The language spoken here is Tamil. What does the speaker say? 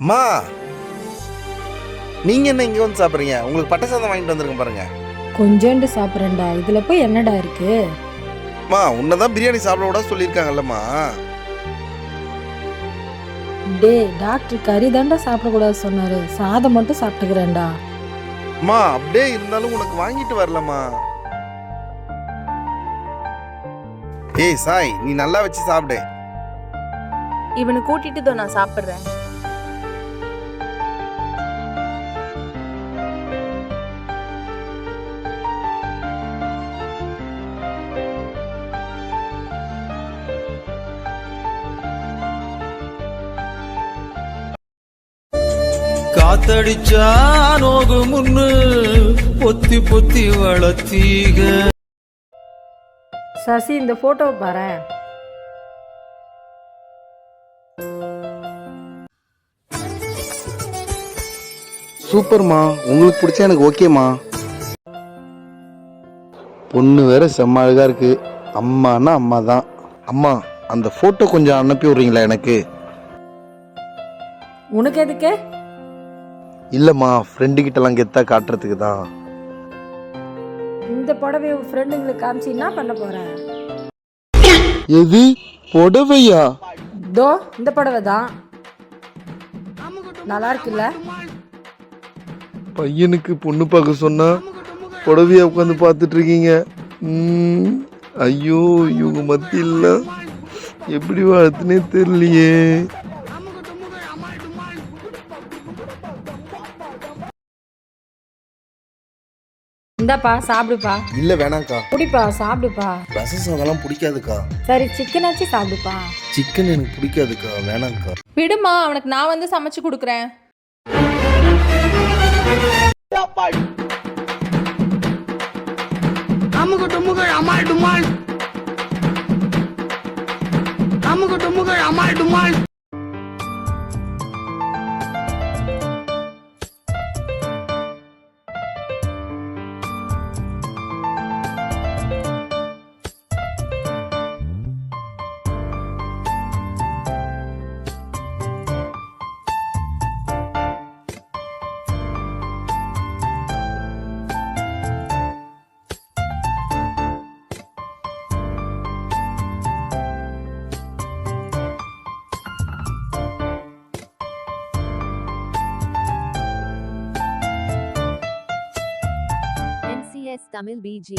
அம்மா நீங்க என்ன இங்க வந்து சாப்பிடுறீங்க? உங்களுக்கு பட்டை சாதம் வாங்கிட்டு வந்திருக்கேன் பாருங்க. கொஞ்சோண்டு சாப்பிட்றேன்டா. இதுல போய் என்னடா இருக்கு? அம்மா உன்னதான் பிரியாணி சாப்பிட விட சொல்லியிருக்காங்கல்லம்மா. டேய் டாக்டர் கறி தாண்டா சாப்பிடக்கூடாது சொன்னாரு. சாதம் மட்டும் சாப்பிட்டுக்கிறேன்டா. அம்மா அப்படியே இருந்தாலும் உனக்கு வாங்கிட்டு வரலம்மா. ஏய் சாய் நீ நல்லா வச்சு சாப்பிடு. இவனை கூட்டிட்டு இதோ நான் சாப்பிட்றேன். காத்தடிச்சா நோகு முன்னு பொத்தி பொத்தி வளர்த்தீக. சசி இந்த போட்டோவை பாரு சூப்பர்மா உங்களுக்கு பிடிச்சா எனக்கு ஓகேம்மா பொண்ணு வேற செம்ம அழகா இருக்கு. அம்மானா அம்மா தான் அம்மா அந்த போட்டோ கொஞ்சம் அனுப்பி விடுறீங்களா எனக்கு? உனக்கு எதுக்கு? இல்லம்மா ஃப்ரெண்டு கிட்டலாம் கெத்தா காட்டுறதுக்கு தான். இந்த புடவை உன் ஃப்ரெண்டுங்களுக்கு காமிச்சு என்ன பண்ண போறேன் எது? புடவையா? தோ இந்த புடவை தான். நல்லா இருக்குல்ல? பையனுக்கு பொண்ணு பார்க்க சொன்னா புடவையா உட்காந்து பார்த்துட்டு இருக்கீங்க ம், ஐயோ இவங்க மத்தியில் எப்படி வாழ்த்துனே தெரியலையே. இந்தாப்பா சாப்பிடுப்பா. இல்ல வேணாம்க்கா. குடிப்பா சாப்பிடுப்பா. ரசம் சாதம்லாம் பிடிக்காதுக்கா. சரி சிக்கனாச்சும் சாப்பிடுப்பா. சிக்கன் எனக்கு பிடிக்காதுக்கா வேணாம்க்கா. விடுமா அவனுக்கு நான் வந்து சமைச்சு கொடுக்குறேன். அமுகு டுமுகு அமால் டுமால். அமுகு டுமுகு அமால் டுமால். तमिल बीजी